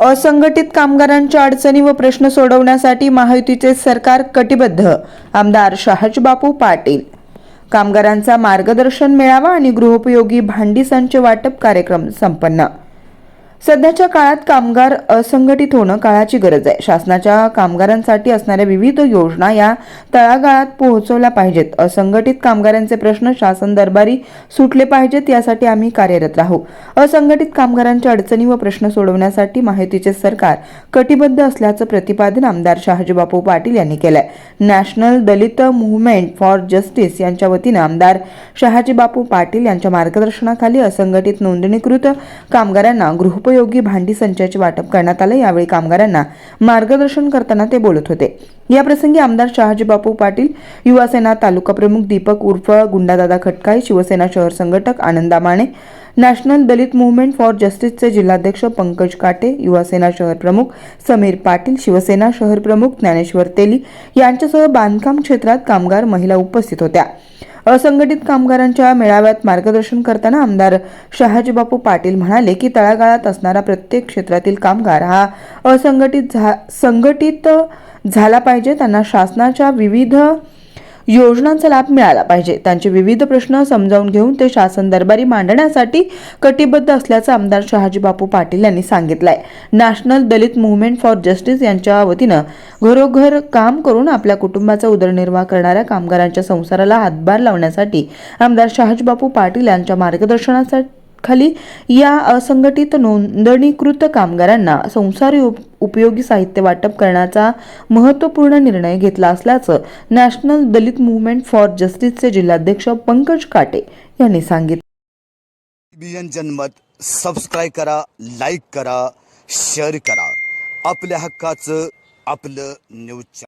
असंघटित कामगारांच्या अडचणी व प्रश्न सोडवण्यासाठी महायुतीचे सरकार कटिबद्ध. आमदार शहाजबापू पाटील. कामगारांचा मार्गदर्शन मेळावा आणि गृहोपयोगी भांडी संच वाटप कार्यक्रम संपन्न. सध्याच्या काळात कामगार असंघटित होणं काळाची गरज आहे. शासनाच्या कामगारांसाठी असणाऱ्या विविध योजना या तळागाळात पोहोचवल्या पाहिजेत. असंघटित कामगारांचे प्रश्न शासन दरबारी सुटले पाहिजेत यासाठी आम्ही कार्यरत राहू. असंघटित कामगारांच्या अडचणी व प्रश्न सोडवण्यासाठी माहितीचे सरकार कटिबद्ध असल्याचं प्रतिपादन आमदार शहाजीबापू पाटील यांनी केलंय. National Dalit movement for justice यांच्या वतीनं आमदार शहाजीबापू पाटील यांच्या मार्गदर्शनाखाली असंघटित नोंदणीकृत कामगारांना गृह उपयोगी भांडी संचाचे वाटप करण्यात आलं. यावेळी कामगारांना मार्गदर्शन करताना ते बोलत होते. या प्रसंगी आमदार शहाजीबापू पाटील युवासेना तालुका प्रमुख दीपक उर्फ गुंडादादा खटकाई शिवसेना शहर संघटक Ananda Mane national Dalit movement for जस्टिसचे जिल्हाध्यक्ष पंकज काटे युवासेना शहर प्रमुख समीर पाटील शिवसेना शहर प्रमुख ज्ञानेश्वर तेली यांच्यासह बांधकाम क्षेत्रात कामगार महिला उपस्थित होत्या. असंघटित कामगारांच्या मेळाव्यात मार्गदर्शन करताना आमदार शहाजीबापू पाटील म्हणाले की तळागाळात असणारा प्रत्येक क्षेत्रातील कामगार हा असंघटित झा संघटित झाला पाहिजे. त्यांना शासनाच्या विविध योजनांचा लाभ मिळाला पाहिजे. त्यांचे विविध प्रश्न समजावून घेऊन ते शासन दरबारी मांडण्यासाठी कटिबद्ध असल्याचं आमदार शहाजीबापू पाटील यांनी सांगितलं आहे national Dalit movement for justice यांच्या वतीनं घरोघर काम करून आपल्या कुटुंबाचा उदरनिर्वाह करणाऱ्या कामगारांच्या संसाराला हातभार लावण्यासाठी आमदार शहाजीबापू पाटील यांच्या मार्गदर्शनासाठी खाली या असंघटित नोंदणीकृत कामगारांना संसारी उपयोगी साहित्य वाटप करण्याचा महत्त्वपूर्ण निर्णय घेतला असल्याचं नॅशनल दलित मुव्हमेंट फॉर जस्टिसचे जिल्हाध्यक्ष पंकज काटे यांनी सांगितलं. जनमत सबस्क्राईब करा लाईक करा शेअर करा. आपल्या हक्काचं आपलं न्यूज